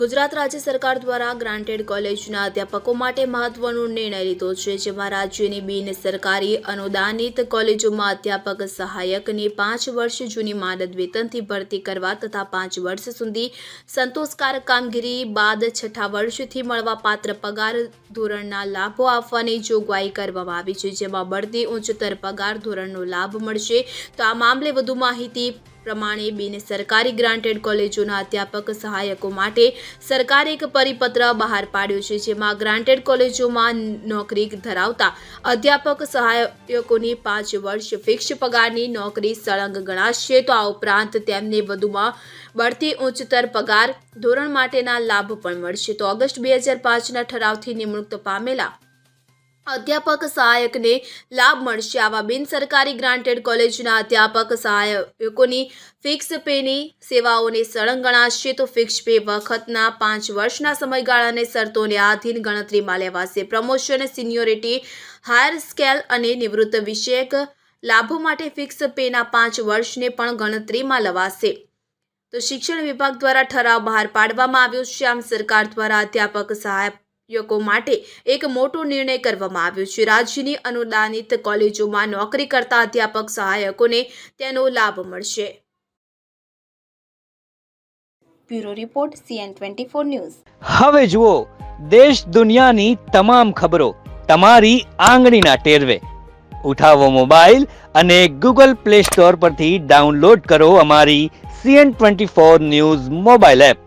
ગુજરાત રાજ્ય સરકાર દ્વારા ગ્રાન્ટેડ કોલેજના અધ્યાપકો માટે મહત્વનો નિર્ણય લીધો છે, જેમાં રાજ્યની બિન સરકારી અનુદાનિત કોલેજોમાં અધ્યાપક સહાયકને પાંચ વર્ષ જૂની માનદ વેતનથી ભરતી કરવા તથા પાંચ વર્ષ સુધી સંતોષકારક કામગીરી બાદ છઠ્ઠા વર્ષથી મળવાપાત્ર પગાર ધોરણના લાભો આપવાની જોગવાઈ કરવામાં આવી છે, જેમાં બઢતી ઉચ્ચતર પગાર ધોરણનો લાભ મળશે. તો આ મામલે વધુ માહિતી પ્રમાણે બિન સરકારી ગ્રાન્ટેડ કોલેજોના અધ્યાપક સહાયકો માટે સરકારે એક પરિપત્ર બહાર પાડ્યો છે, જેમાં ગ્રાન્ટેડ કોલેજોમાં નોકરી ધરાવતા અધ્યાપક સહાયકોની પાંચ વર્ષ ફિક્સ પગારની નોકરી સળંગ ગણાશે. તો આ ઉપરાંત તેમને વધુમાં બઢતી ઉચ્ચતર પગાર ધોરણ માટેના લાભ પણ મળશે. તો ઓગસ્ટ બે હજાર પાંચના ઠરાવથી નિમણૂક પામેલા અધ્યાપક સહાયકને લાભ મળશે. આવા બિન સરકારી ગ્રાન્ટેડ કોલેજના અધ્યાપક સહાયકોની ફિક્સ પેની સેવાઓને સળંગ ગણાશે. તો ફિક્સ પે વખતના પાંચ વર્ષના સમયગાળાને શરતોને આધીન ગણતરીમાં લેવાશે. પ્રમોશન સિનિયોરિટી હાયર સ્કેલ અને નિવૃત્ત વિષયક લાભો માટે ફિક્સ પેના પાંચ વર્ષને પણ ગણતરીમાં લવાશે. તો શિક્ષણ વિભાગ દ્વારા ઠરાવ બહાર પાડવામાં આવ્યો છે. આમ સરકાર દ્વારા અધ્યાપક સહાયકો માટે એક મોટો નિર્ણય કરવામાં આવ્યો છે. રાજ્યની અનુદાનિત કોલેજોમાં નોકરી કરતા અધ્યાપક સહાયકોને તેનો લાભ મળશે. Bureau report CN twenty four news. હવે જુઓ દેશ દુનિયાની તમામ ખબરો તમારી આંગળીના ટેરવે. ઉઠાવો મોબાઈલ અને ગૂગલ પ્લે સ્ટોર પરથી ડાઉનલોડ કરો અમારી CN twenty four news mobile app.